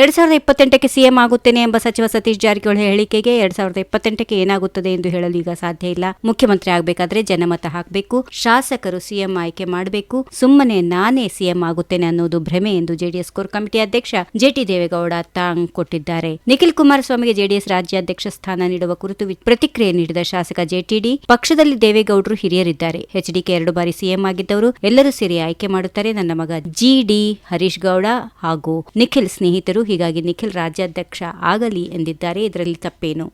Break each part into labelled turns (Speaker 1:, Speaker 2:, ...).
Speaker 1: ಎರಡ್ ಸಾವಿರದ ಇಪ್ಪತ್ತೆಂಟಕ್ಕೆ ಸಿಎಂ ಆಗುತ್ತೇನೆ ಎಂಬ ಸಚಿವ ಸತೀಶ್ ಜಾರಕಿಹೊಳಿ ಹೇಳಿಕೆಗೆ ಎರಡ್ ಸಾವಿರದ ಇಪ್ಪತ್ತೆಂಟಕ್ಕೆ ಏನಾಗುತ್ತದೆ ಎಂದು ಹೇಳಲು ಈಗ ಸಾಧ್ಯ ಇಲ್ಲ. ಮುಖ್ಯಮಂತ್ರಿ ಆಗಬೇಕಾದ್ರೆ ಜನಮತ ಹಾಕಬೇಕು, ಶಾಸಕರು ಸಿಎಂ ಆಯ್ಕೆ ಮಾಡಬೇಕು, ಸುಮ್ಮನೆ ನಾನೇ ಸಿಎಂ ಆಗುತ್ತೇನೆ ಅನ್ನೋದು ಭ್ರಮೆ ಎಂದು ಜೆಡಿಎಸ್ ಕೋರ್ ಕಮಿಟಿ ಅಧ್ಯಕ್ಷ ಜೆಟಿ ದೇವೇಗೌಡ ತಾಂಗ್ ಕೊಟ್ಟಿದ್ದಾರೆ. ನಿಖಿಲ್ ಕುಮಾರಸ್ವಾಮಿಗೆ ಜೆಡಿಎಸ್ ರಾಜ್ಯಾಧ್ಯಕ್ಷ ಸ್ಥಾನ ನೀಡುವ ಕುರಿತು ಪ್ರತಿಕ್ರಿಯೆ ನೀಡಿದ ಶಾಸಕ ಜೆಟಿಡಿ ಪಕ್ಷದಲ್ಲಿ ದೇವೇಗೌಡರು ಹಿರಿಯರಿದ್ದಾರೆ. ಎಚ್ಡಿಕೆ ಎರಡು ಬಾರಿ ಸಿಎಂ ಆಗಿದ್ದವರು ಎಲ್ಲರೂ ಸೇರಿ ಆಯ್ಕೆ ಮಾಡುತ್ತಾರೆ. ನನ್ನ ಮಗ ಜಿಡಿ ಹರೀಶ್ ಗೌಡ ಹಾಗೂ ನಿಖಿಲ್ ಸ್ನೇಹಿತರು ಹೀಗಾಗಿ ನಿಖಿಲ್ ರಾಜ್ಯಾಧ್ಯಕ್ಷ ಆಗಲಿ ಎಂದಿದ್ದಾರೆ. ಇದರಲ್ಲಿ ತಪ್ಪೇನು?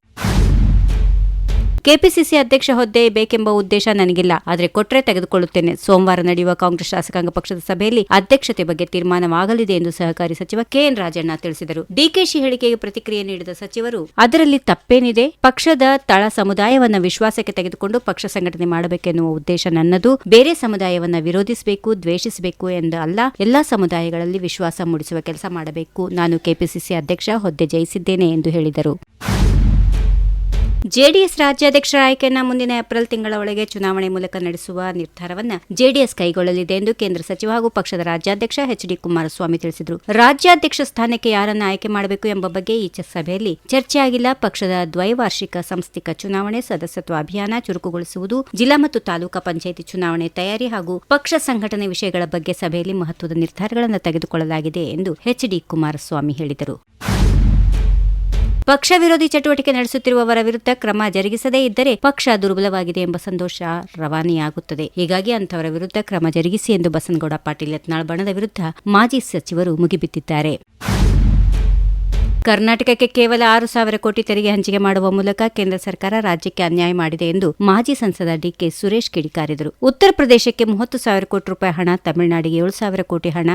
Speaker 1: ಕೆಪಿಸಿಸಿ ಅಧ್ಯಕ್ಷ ಹುದ್ದೆ ಬೇಕೆಂಬ ಉದ್ದೇಶ ನನಗಿಲ್ಲ, ಆದರೆ ಕೊಟ್ರೆ ತೆಗೆದುಕೊಳ್ಳುತ್ತೇನೆ. ಸೋಮವಾರ ನಡೆಯುವ ಕಾಂಗ್ರೆಸ್ ಶಾಸಕಾಂಗ ಪಕ್ಷದ ಸಭೆಯಲ್ಲಿ ಅಧ್ಯಕ್ಷತೆ ಬಗ್ಗೆ ತೀರ್ಮಾನವಾಗಲಿದೆ ಎಂದು ಸಹಕಾರಿ ಸಚಿವ ಕೆಎನ್ ರಾಜಣ್ಣ ತಿಳಿಸಿದರು. ಡಿಕೆಶಿ ಹೇಳಿಕೆಗೆ ಪ್ರತಿಕ್ರಿಯೆ ನೀಡಿದ ಸಚಿವರು, ಅದರಲ್ಲಿ ತಪ್ಪೇನಿದೆ. ಪಕ್ಷದ ತಳ ಸಮುದಾಯವನ್ನ ವಿಶ್ವಾಸಕ್ಕೆ ತೆಗೆದುಕೊಂಡು ಪಕ್ಷ ಸಂಘಟನೆ ಮಾಡಬೇಕೆನ್ನುವ ಉದ್ದೇಶ ನನ್ನದು. ಬೇರೆ ಸಮುದಾಯವನ್ನ ವಿರೋಧಿಸಬೇಕು, ದ್ವೇಷಿಸಬೇಕು ಎಂದು ಅಲ್ಲ, ಎಲ್ಲಾ ಸಮುದಾಯಗಳಲ್ಲಿ ವಿಶ್ವಾಸ ಮೂಡಿಸುವ ಕೆಲಸ ಮಾಡಬೇಕು. ನಾನು ಕೆಪಿಸಿಸಿ ಅಧ್ಯಕ್ಷ, ಹುದ್ದೆ ಜಯಿಸಿದ್ದೇನೆ ಎಂದು ಹೇಳಿದರು. ಜೆಡಿಎಸ್ ರಾಜ್ಯಾಧ್ಯಕ್ಷ ಆಯ್ಕೆಯನ್ನ ಮುಂದಿನ ಏಪ್ರಿಲ್ ತಿಂಗಳ ಒಳಗೆ ಚುನಾವಣೆ ಮೂಲಕ ನಡೆಸುವ ನಿರ್ಧಾರವನ್ನ ಜೆಡಿಎಸ್ ಕೈಗೊಳ್ಳಲಿದೆ ಎಂದು ಕೇಂದ್ರ ಸಚಿವ ಹಾಗೂ ಪಕ್ಷದ ರಾಜ್ಯಾಧ್ಯಕ್ಷ ಎಚ್ ಡಿ ಕುಮಾರಸ್ವಾಮಿ ತಿಳಿಸಿದರು. ರಾಜ್ಯಾಧ್ಯಕ್ಷ ಸ್ಥಾನಕ್ಕೆ ಯಾರನ್ನ ಆಯ್ಕೆ ಮಾಡಬೇಕು ಎಂಬ ಬಗ್ಗೆ ಈ ಸಭೆಯಲ್ಲಿ ಚರ್ಚೆಯಾಗಿಲ್ಲ. ಪಕ್ಷದ ದ್ವೈವಾರ್ಷಿಕ ಸಂಸ್ಥಿಕ ಚುನಾವಣೆ, ಸದಸ್ಯತ್ವ ಅಭಿಯಾನ ಚುರುಕುಗೊಳಿಸುವುದು, ಜಿಲ್ಲಾ ಮತ್ತು ತಾಲೂಕಾ ಪಂಚಾಯಿತಿ ಚುನಾವಣೆ ತಯಾರಿ ಹಾಗೂ ಪಕ್ಷ ಸಂಘಟನೆ ವಿಷಯಗಳ ಬಗ್ಗೆ ಸಭೆಯಲ್ಲಿ ಮಹತ್ವದ ನಿರ್ಧಾರಗಳನ್ನು ತೆಗೆದುಕೊಳ್ಳಲಾಗಿದೆ ಎಂದು ಎಚ್ ಡಿ ಕುಮಾರಸ್ವಾಮಿ ಹೇಳಿದರು. ಪಕ್ಷ ವಿರೋಧಿ ಚಟುವಟಿಕೆ ನಡೆಸುತ್ತಿರುವವರ ವಿರುದ್ಧ ಕ್ರಮ ಜರುಗಿಸದೇ ಇದ್ದರೆ ಪಕ್ಷ ದುರ್ಬಲವಾಗಿದೆ ಎಂಬ ಸಂತೋಷ ರವಾನೆಯಾಗುತ್ತದೆ. ಹೀಗಾಗಿ ಅಂತವರ ವಿರುದ್ಧ ಕ್ರಮ ಜರುಗಿಸಿ ಎಂದು ಬಸನಗೌಡ ಪಾಟೀಲ್ ಯತ್ನಾಳ್ ಬಣದ ವಿರುದ್ಧ ಮಾಜಿ ಸಚಿವರು ಮುಗಿಬಿದ್ದಿದ್ದಾರೆ ಕರ್ನಾಟಕಕ್ಕೆ ಕೇವಲ ಆರು ಸಾವಿರ ಕೋಟಿ ತೆರಿಗೆ ಹಂಚಿಕೆ ಮಾಡುವ ಮೂಲಕ ಕೇಂದ್ರ ಸರ್ಕಾರ ರಾಜ್ಯಕ್ಕೆ ಅನ್ಯಾಯ ಮಾಡಿದೆ ಎಂದು ಮಾಜಿ ಸಂಸದ ಡಿಕೆ ಸುರೇಶ್ ಕಿಡಿಕಾರಿದರು. ಉತ್ತರ ಪ್ರದೇಶಕ್ಕೆ ಮೂವತ್ತು ಸಾವಿರ ಕೋಟಿ ರೂಪಾಯಿ ಹಣ, ತಮಿಳುನಾಡಿಗೆ ಏಳು ಸಾವಿರ ಕೋಟಿ ಹಣ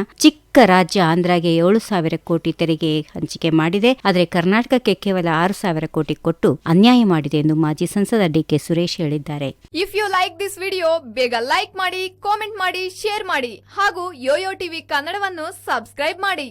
Speaker 1: ಚಿಕ್ಕ ರಾಜ್ಯ ಆಂಧ್ರಗೆ ಏಳು ಸಾವಿರ ಕೋಟಿ ತೆರಿಗೆ ಹಂಚಿಕೆ ಮಾಡಿದೆ. ಆದರೆ ಕರ್ನಾಟಕಕ್ಕೆ ಕೇವಲ ಆರು ಸಾವಿರ ಕೋಟಿ ಕೊಟ್ಟು ಅನ್ಯಾಯ ಮಾಡಿದೆ ಎಂದು ಮಾಜಿ ಸಂಸದ ಡಿಕೆ ಸುರೇಶ್ ಹೇಳಿದ್ದಾರೆ.
Speaker 2: If you like this video ಬೇಗ ಲೈಕ್ ಮಾಡಿ ಕಾಮೆಂಟ್ ಮಾಡಿ ಶೇರ್ ಮಾಡಿ ಹಾಗೂ ಯೋಯೋ ಟಿವಿ ಕನ್ನಡವನ್ನು ಸಬ್ಸ್ಕ್ರೈಬ್ ಮಾಡಿ.